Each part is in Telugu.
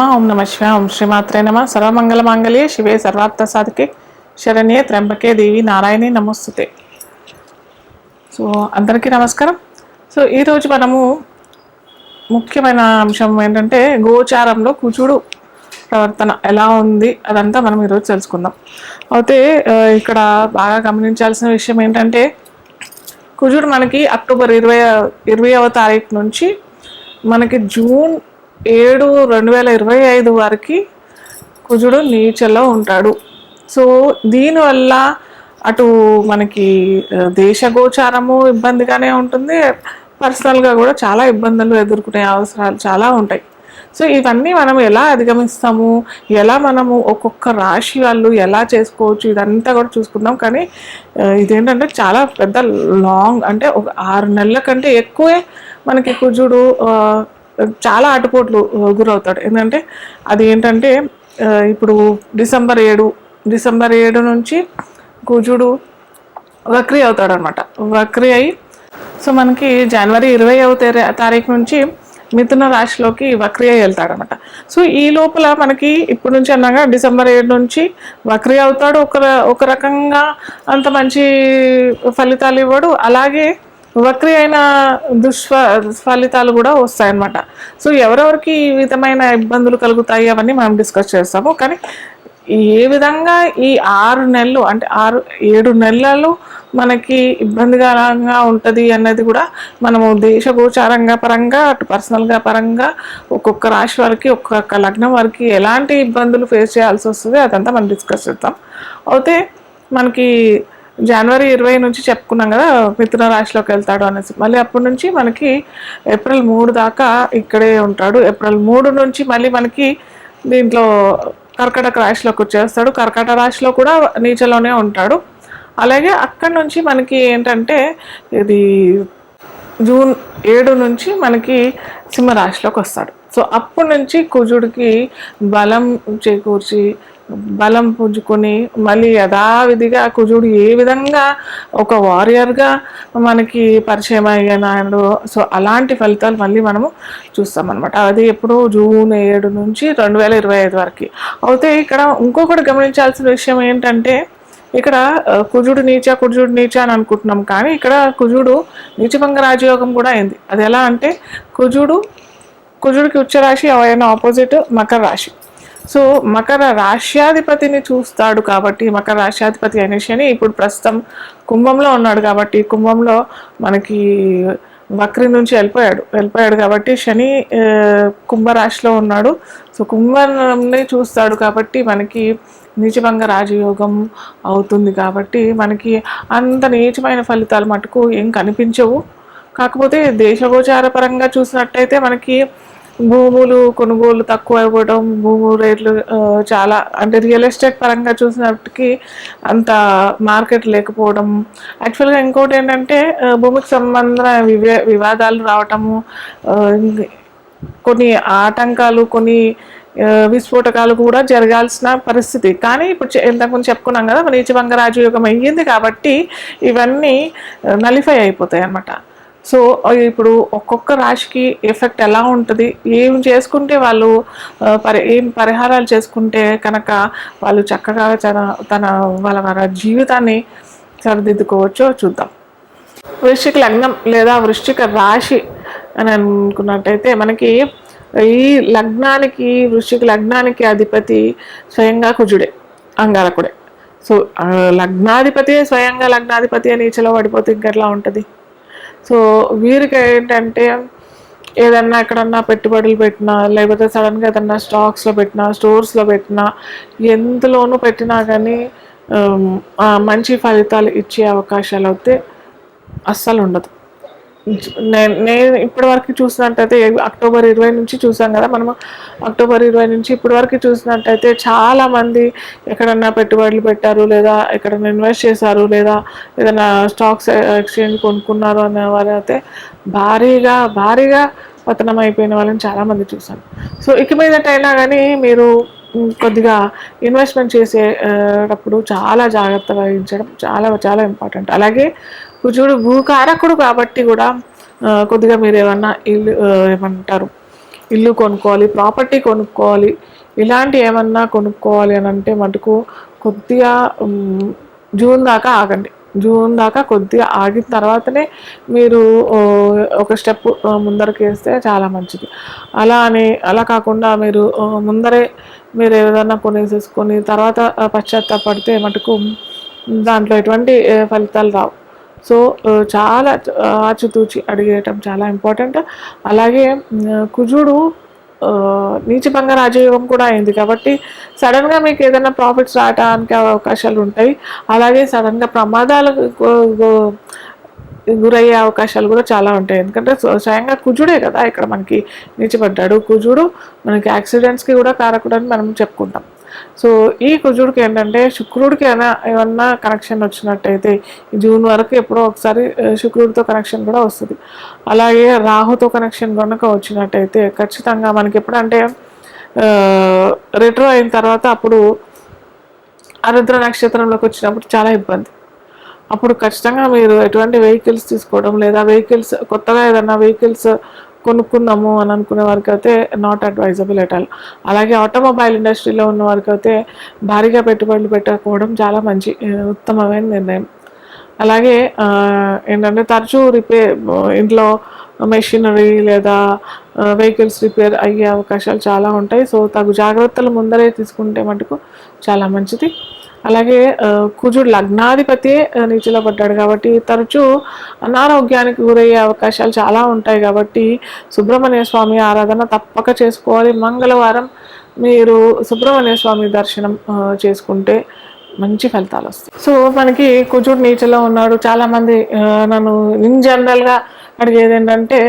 నమ ఓం నమ శివ ఓం శ్రీమాత్రే నమ. సర్వమంగళ మాంగళ్యే శివే సర్వార్థ సాధికే శరణ్యే త్ర్యంబకే దేవి నారాయణి నమస్తుతే. సో అందరికీ నమస్కారం. సో ఈరోజు మనము ముఖ్యమైన అంశం ఏంటంటే గోచారంలో కుజుడు ప్రవర్తన ఎలా ఉంది అదంతా మనం ఈరోజు తెలుసుకుందాం. అయితే ఇక్కడ బాగా గమనించాల్సిన విషయం ఏంటంటే కుజుడు మనకి అక్టోబర్ ఇరవై ఇరవైవ తారీఖు నుంచి మనకి జూన్ ఏడు రెండు వేల ఇరవై ఐదు వరకు కుజుడు నీచలో ఉంటాడు. సో దీనివల్ల అటు మనకి దేశగోచారము ఇబ్బందిగానే ఉంటుంది. పర్సనల్గా కూడా చాలా ఇబ్బందులు ఎదుర్కొనే అవసరాలు చాలా ఉంటాయి. సో ఇవన్నీ మనం ఎలా అధిగమిస్తాము? ఎలా మనము ఒక్కొక్క రాశి వాళ్ళు ఎలా చేసుకోవచ్చు? ఇదంతా కూడా చూసుకుందాం. కానీ ఇదేంటంటే చాలా పెద్ద లాంగ్ అంటే ఒక ఆరు నెలల కంటే ఎక్కువే మనకి కుజుడు చాలా ఆటుపోట్లు గురవుతాడు. ఏంటంటే అది ఏంటంటే ఇప్పుడు డిసెంబర్ ఏడు డిసెంబర్ ఏడు నుంచి కుజుడు వక్రీ అవుతాడు అనమాట వక్రీ అయి సో మనకి జనవరి ఇరవై తారీఖు నుంచి మిథున రాశిలోకి వక్రీ అయి వెళ్తాడనమాట. సో ఈ లోపల మనకి ఇప్పటి నుంచి అన్నాగా డిసెంబర్ ఏడు నుంచి వక్రీ అవుతాడు. ఒక ఒక రకంగా అంత మంచి ఫలితాలు ఇవ్వడు. అలాగే వక్రి అయిన దుష్ఫ ఫలితాలు కూడా వస్తాయన్నమాట. సో ఎవరెవరికి ఈ విధమైన ఇబ్బందులు కలుగుతాయి అవన్నీ మనం డిస్కస్ చేస్తాము. కానీ ఏ విధంగా ఈ ఆరు నెలలు అంటే ఆరు ఏడు నెలలు మనకి ఇబ్బందికరంగా ఉంటుంది అన్నది కూడా మనము దేశ గోచారంగా పరంగా అటు పర్సనల్గా పరంగా ఒక్కొక్క రాశి వారికి ఒక్కొక్క లగ్నం వారికి ఎలాంటి ఇబ్బందులు ఫేస్ చేయాల్సి వస్తుంది అదంతా మనం డిస్కస్ చేద్దాం. అయితే మనకి జనవరి ఇరవై నుంచి చెప్పుకున్నాం కదా మిథున రాశిలోకి వెళ్తాడు అనేసి. మళ్ళీ అప్పటి నుంచి మనకి ఏప్రిల్ మూడు దాకా ఇక్కడే ఉంటాడు. ఏప్రిల్ మూడు నుంచి మళ్ళీ మనకి దీంట్లో కర్కటక రాశిలోకి వచ్చేస్తాడు. కర్కటక రాశిలో కూడా నీచలోనే ఉంటాడు. అలాగే అక్కడి నుంచి మనకి ఏంటంటే ఇది జూన్ ఏడు నుంచి మనకి సింహరాశిలోకి వస్తాడు. సో అప్పటి నుంచి కుజుడికి బలం చేకూర్చి బలం పుంజుకొని మళ్ళీ యథావిధిగా కుజుడు ఏ విధంగా ఒక వారియర్గా మనకి పరిచయం అయ్యాడు సో అలాంటి ఫలితాలు మళ్ళీ మనము చూస్తామన్నమాట. అది ఎప్పుడు జూన్ ఏడు నుంచి రెండు వేల ఇరవై ఐదు వరకు. అయితే ఇక్కడ ఇంకొకటి గమనించాల్సిన విషయం ఏంటంటే ఇక్కడ కుజుడు నీచ కుజుడు నీచ అని అనుకుంటున్నాం. కానీ ఇక్కడ కుజుడు నీచభంగ రాజయోగం కూడా అయింది. అది ఎలా అంటే కుజుడు కుజుడికి ఉచ్చ రాశి ఆయన ఆపోజిట్ మకర రాశి. సో మకర రాశ్యాధిపతిని చూస్తాడు కాబట్టి మకర రాశ్యాధిపతి అయిన శని ఇప్పుడు ప్రస్తుతం కుంభంలో ఉన్నాడు కాబట్టి కుంభంలో మనకి వక్రి నుంచి వెళ్ళిపోయాడు. వెళ్ళిపోయాడు కాబట్టి శని కుంభరాశిలో ఉన్నాడు. సో కుంభంని చూస్తాడు కాబట్టి మనకి నీచభంగ రాజయోగం అవుతుంది కాబట్టి మనకి అంత నీచమైన ఫలితాలు మటుకు ఏం కనిపించవు. కాకపోతే దేశగోచార పరంగా చూసినట్టయితే మనకి భూములు కొనుగోలు తక్కువ ఇవ్వడం భూము రేట్లు చాలా అంటే రియల్ ఎస్టేట్ పరంగా చూసినప్పటికీ అంత మార్కెట్ లేకపోవడం. యాక్చువల్గా ఇంకోటి ఏంటంటే భూమికి సంబంధించిన వివే వివాదాలు రావటము కొన్ని ఆటంకాలు కొన్ని విస్ఫోటకాలు కూడా జరగాల్సిన పరిస్థితి. కానీ ఇప్పుడు చె- ఇంతకుముందు చెప్పుకున్నాం కదా మన నీచభంగ రాజయోగం అయ్యింది కాబట్టి ఇవన్నీ నలిఫై అయిపోతాయి అన్నమాట సో ఇప్పుడు ఒక్కొక్క రాశికి ఎఫెక్ట్ ఎలా ఉంటుంది? ఏం చేసుకుంటే వాళ్ళు పరి ఏం పరిహారాలు చేసుకుంటే కనుక వాళ్ళు చక్కగా తన తన వాళ్ళ వాళ్ళ జీవితాన్ని సరిదిద్దుకోవచ్చో చూద్దాం. వృశ్చిక లగ్నం లేదా వృశ్చిక రాశి అని అనుకున్నట్టయితే మనకి ఈ లగ్నానికి వృశ్చిక లగ్నానికి అధిపతి స్వయంగా కుజుడే అంగారకుడే. సో లగ్నాధిపతి స్వయంగా లగ్నాధిపతి అని నీచలో పడిపోతే ఇంకెట్లా ఉంటుంది? సో వీరికి ఏంటంటే ఏదన్నా ఎక్కడన్నా పెట్టుబడులు పెట్టినా లేకపోతే సడన్గా ఏదన్నా స్టాక్స్లో పెట్టినా స్టోర్స్లో పెట్టినా ఎందులోనూ పెట్టినా కానీ మంచి ఫలితాలు ఇచ్చే అవకాశాలు అయితే అస్సలు ఉండదు. నేను నేను ఇప్పటి వరకు చూసినట్టయితే అక్టోబర్ ఇరవై నుంచి చూసాం కదా మనము. అక్టోబర్ ఇరవై నుంచి ఇప్పటి వరకు చూసినట్టయితే చాలా మంది ఎక్కడన్నా పెట్టుబడులు పెట్టారు లేదా ఎక్కడన్నా ఇన్వెస్ట్ చేశారు లేదా ఏదైనా స్టాక్స్ ఎక్స్చేంజ్ కొనుక్కున్నారు అనే వారు అయితే భారీగా భారీగా పతనం అయిపోయిన వాళ్ళని చాలామంది చూసాను సో ఇక మీదటైనా కానీ మీరు కొద్దిగా ఇన్వెస్ట్మెంట్ చేసేటప్పుడు చాలా జాగ్రత్త వహించడం చాలా చాలా ఇంపార్టెంట్. అలాగే కుజుడు భూకారకుడు కాబట్టి కూడా కొద్దిగా మీరు ఏమన్నా ఇల్లు ఏమంటారు ఇల్లు కొనుక్కోవాలి ప్రాపర్టీ కొనుక్కోవాలి ఇలాంటి ఏమన్నా కొనుక్కోవాలి అని అంటే మటుకు కొద్దిగా జూన్ దాకా ఆగండి. జూన్ దాకా కొద్దిగా ఆగిన తర్వాతనే మీరు ఒక స్టెప్ ముందరకు వేస్తే చాలా మంచిది. అలా అని అలా కాకుండా మీరు ముందరే మీరు ఏదైనా కొనేసేసుకొని తర్వాత పశ్చాత్తాపడితే మటుకు దాంట్లో ఎటువంటి ఫలితాలు రావు. సో చాలా ఆచితూచి అడిగేయటం చాలా ఇంపార్టెంట్. అలాగే కుజుడు నీచభంగ రాజయోగం కూడా అయింది కాబట్టి సడన్గా మీకు ఏదైనా ప్రాఫిట్స్ రావడానికి అవకాశాలు ఉంటాయి. అలాగే సడన్గా ప్రమాదాలకు గురయ్యే అవకాశాలు కూడా చాలా ఉంటాయి. ఎందుకంటే స్వయంగా కుజుడే కదా ఇక్కడ మనకి నిలిచిపడ్డాడు కుజుడు మనకి యాక్సిడెంట్స్కి కూడా కారకుడని మనం చెప్పుకుంటాం. సో ఈ కుజుడికి ఏంటంటే శుక్రుడికి అయినా ఏమన్నా కనెక్షన్ వచ్చినట్టయితే జూన్ వరకు ఎప్పుడో ఒకసారి శుక్రుడితో కనెక్షన్ కూడా వస్తుంది. అలాగే రాహుతో కనెక్షన్ కనుక వచ్చినట్టయితే ఖచ్చితంగా మనకి ఎప్పుడంటే రిట్రో అయిన తర్వాత అప్పుడు అరుద్ర నక్షత్రంలోకి వచ్చినప్పుడు చాలా ఇబ్బంది. అప్పుడు ఖచ్చితంగా మీరు ఎటువంటి వెహికల్స్ తీసుకోవడం లేదా వెహికల్స్ కొత్తగా ఏదన్నా వెహికల్స్ కొనుక్కుందాము అని అనుకునే వారికి అయితే నాట్ అడ్వైజబుల్ ఎట్ ఆల్ అలాగే ఆటోమొబైల్ ఇండస్ట్రీలో ఉన్న వారికి అయితే భారీగా పెట్టుబడులు పెట్టకపోవడం చాలా మంచి ఉత్తమమైన నిర్ణయం. అలాగే ఏంటంటే తరచూ రిపేర్ ఇంట్లో మెషినరీ లేదా వెహికల్స్ రిపేర్ అయ్యే అవకాశాలు చాలా ఉంటాయి. సో తగు జాగ్రత్తలు ముందరే తీసుకుంటే మటుకు చాలా మంచిది. అలాగే కుజుడు లగ్నాధిపతి నీచిలో పడ్డాడు కాబట్టి తరచూ అనారోగ్యానికి గురయ్యే అవకాశాలు చాలా ఉంటాయి కాబట్టి సుబ్రహ్మణ్య స్వామి ఆరాధన తప్పక చేసుకోవాలి. మంగళవారం మీరు సుబ్రహ్మణ్య స్వామి దర్శనం చేసుకుంటే మంచి ఫలితాలు వస్తాయి. సో మనకి కుజుడు నీచలో ఉన్నాడు. చాలామంది నన్ను ఇన్ జనరల్గా అడిగేది ఏంటంటే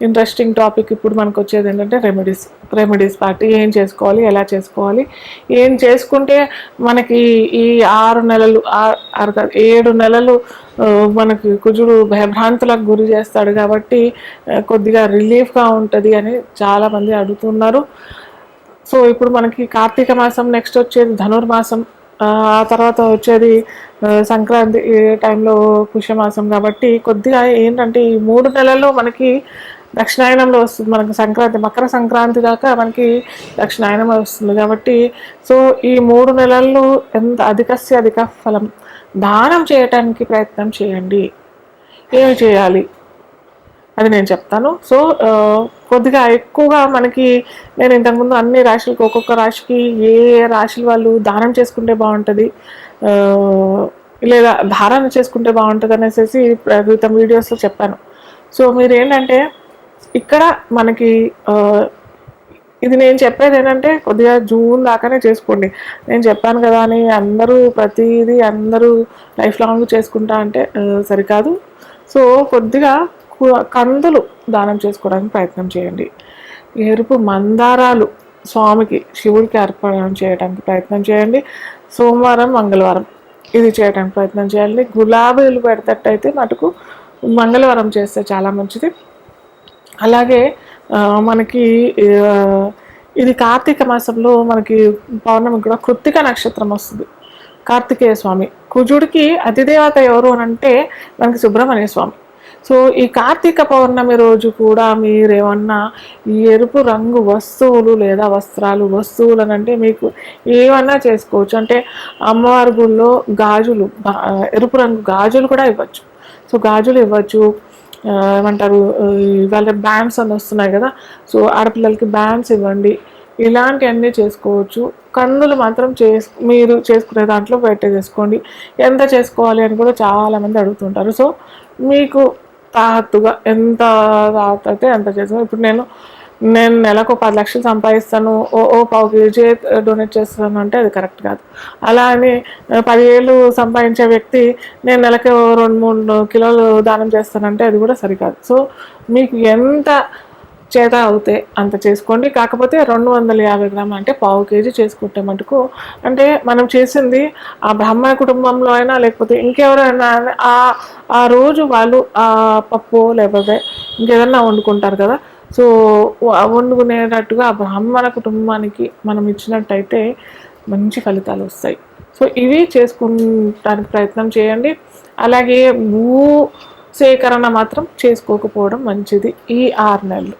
ఇంట్రెస్టింగ్ టాపిక్ ఇప్పుడు మనకు వచ్చేది ఏంటంటే రెమెడీస్ రెమెడీస్ పార్టీ ఏం చేసుకోవాలి ఎలా చేసుకోవాలి? ఏం చేసుకుంటే మనకి ఈ ఆరు నెలలు ఆరు ఏడు నెలలు మనకి కుజుడు భయభ్రాంతులకు గురి చేస్తాడు కాబట్టి కొద్దిగా రిలీఫ్గా ఉంటుంది అని చాలామంది అడుగుతున్నారు. సో ఇప్పుడు మనకి కార్తీక మాసం నెక్స్ట్ వచ్చేది ధనుర్మాసం. ఆ తర్వాత వచ్చేది సంక్రాంతి టైంలో పుష్యమాసం కాబట్టి కొద్దిగా ఏంటంటే ఈ మూడు నెలల్లో మనకి దక్షిణాయనంలో వస్తుంది. మనకి సంక్రాంతి మకర సంక్రాంతి దాకా మనకి దక్షిణాయనమే వస్తుంది కాబట్టి సో ఈ మూడు నెలల్లో ఎంత అధికస్య అధిక ఫలం? దానం చేయటానికి ప్రయత్నం చేయండి. ఏమి చేయాలి? అది నేను చెప్తాను. సో కొద్దిగా ఎక్కువగా మనకి నేను ఇంతకుముందు అన్ని రాశులకు ఒక్కొక్క రాశికి ఏ రాశుల వాళ్ళు దానం చేసుకుంటే బాగుంటుంది లేదా ధారణ చేసుకుంటే బాగుంటుంది అనేసి క్రితం వీడియోస్లో చెప్పాను. సో మీరు ఏంటంటే ఇక్కడ మనకి ఇది నేను చెప్పేది ఏంటంటే కొద్దిగా జూన్ దాకానే చేసుకోండి. నేను చెప్పాను కదా అని అందరూ ప్రతిదీ అందరూ లైఫ్ లాంగ్ చేసుకుంటా అంటే సరికాదు. సో కొద్దిగా కందులు దానం చేసుకోవడానికి ప్రయత్నం చేయండి. ఎరుపు మందారాలు స్వామికి శివుడికి అర్పణం చేయడానికి ప్రయత్నం చేయండి. సోమవారం మంగళవారం ఇది చేయడానికి ప్రయత్నం చేయాలి గులాబీలు పెడతట్టయితే మటుకు మంగళవారం చేస్తే చాలా మంచిది. అలాగే మనకి ఇది కార్తీక మాసంలో మనకి పౌర్ణమి కూడా కృత్తిక నక్షత్రం వస్తుంది. కార్తికేయ స్వామి. కుజుడికి అతిదేవత ఎవరు అని అంటే మనకి సుబ్రహ్మణ్య స్వామి. సో ఈ కార్తీక పౌర్ణమి రోజు కూడా మీరేమన్నా ఈ ఎరుపు రంగు వస్తువులు లేదా వస్త్రాలు వస్తువులు అంటే మీకు ఏమన్నా చేసుకోవచ్చు. అంటే అమ్మవారి గుళ్ళో గాజులు ఎరుపు రంగు గాజులు కూడా ఇవ్వచ్చు. సో గాజులు ఇవ్వచ్చు ఏమంటారు వాళ్ళ బ్యాండ్స్ అని వస్తున్నాయి కదా సో ఆడపిల్లలకి బ్యాండ్స్ ఇవ్వండి. ఇలాంటివన్నీ చేసుకోవచ్చు. కందులు మాత్రం చేసు మీరు చేసుకునే దాంట్లో పెట్టే చేసుకోండి. ఎంత చేసుకోవాలి అని కూడా చాలామంది అడుగుతుంటారు. సో మీకు తాహత్తుగా ఎంత తాహత్ ఎంత చేసుకో ఇప్పుడు నేను నేను నెలకు పది లక్షలు సంపాదిస్తాను ఓ ఓ పావు కేజీ డొనేట్ చేస్తాను అంటే అది కరెక్ట్ కాదు. అలా అని పదివేలు సంపాదించే వ్యక్తి నేను నెలకు రెండు మూడు కిలోలు దానం చేస్తానంటే అది కూడా సరికాదు. సో మీకు ఎంత చేత అవుతే అంత చేసుకోండి. కాకపోతే రెండు వందల యాభై గ్రాములు అంటే పావు కేజీ చేసుకుంటే మటుకు అంటే మనం చేసింది ఆ బ్రాహ్మణ కుటుంబంలో అయినా లేకపోతే ఇంకెవరైనా ఆ ఆ రోజు వాళ్ళు ఆ పప్పు లేకపోతే ఇంకేదన్నా వండుకుంటారు కదా సో వండుకునేటట్టుగా బ్రాహ్మణ కుటుంబానికి మనం ఇచ్చినట్టయితే మంచి ఫలితాలు వస్తాయి. సో ఇవి చేసుకుంటానికి ప్రయత్నం చేయండి. అలాగే భూ సేకరణ మాత్రం చేసుకోకపోవడం మంచిది ఈ ఆరు నెలలు.